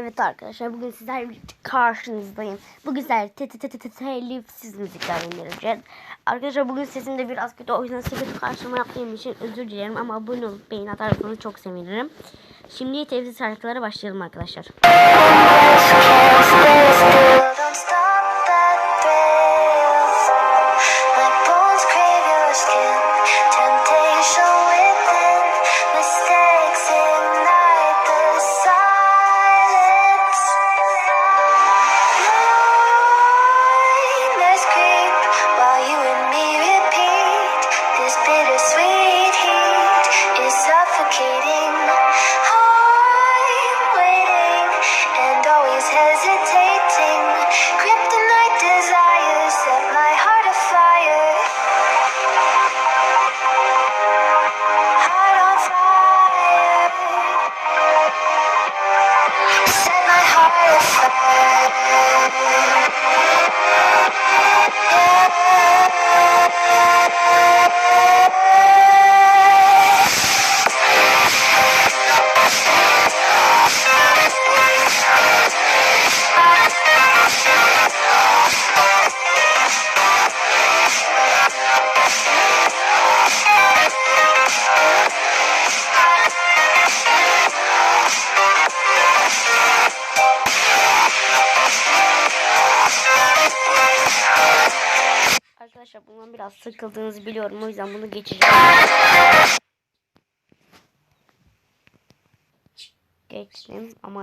Evet arkadaşlar bugün sizlerle birlikte karşınızdayım. Bugün sizlerle te te te te te telifsiz müzikler dinleyeceğiz. Arkadaşlar bugün sesim de biraz kötü o yüzden size karşılama yaptığım için özür dilerim ama abone olup beğeni atarsanız çok sevinirim. Şimdi telifsiz şarkılara başlayalım arkadaşlar. Arkadaşlar. Bundan biraz sıkıldığınızı biliyorum. O yüzden bunu geçeceğim. Geçtim. Ama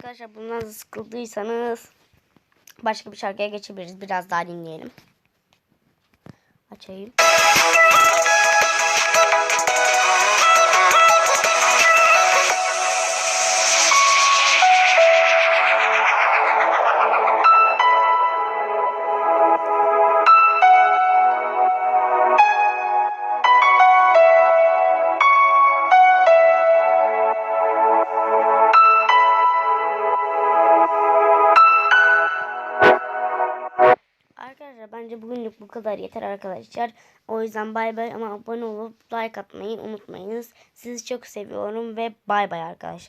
Arkadaşlar bundan sıkıldıysanız başka bir şarkıya geçebiliriz. Biraz daha dinleyelim. Açayım. Bugünlük bu kadar yeter arkadaşlar. O yüzden bay bay ama abone olup like atmayı unutmayınız. Sizi çok seviyorum ve bay bay arkadaşlar.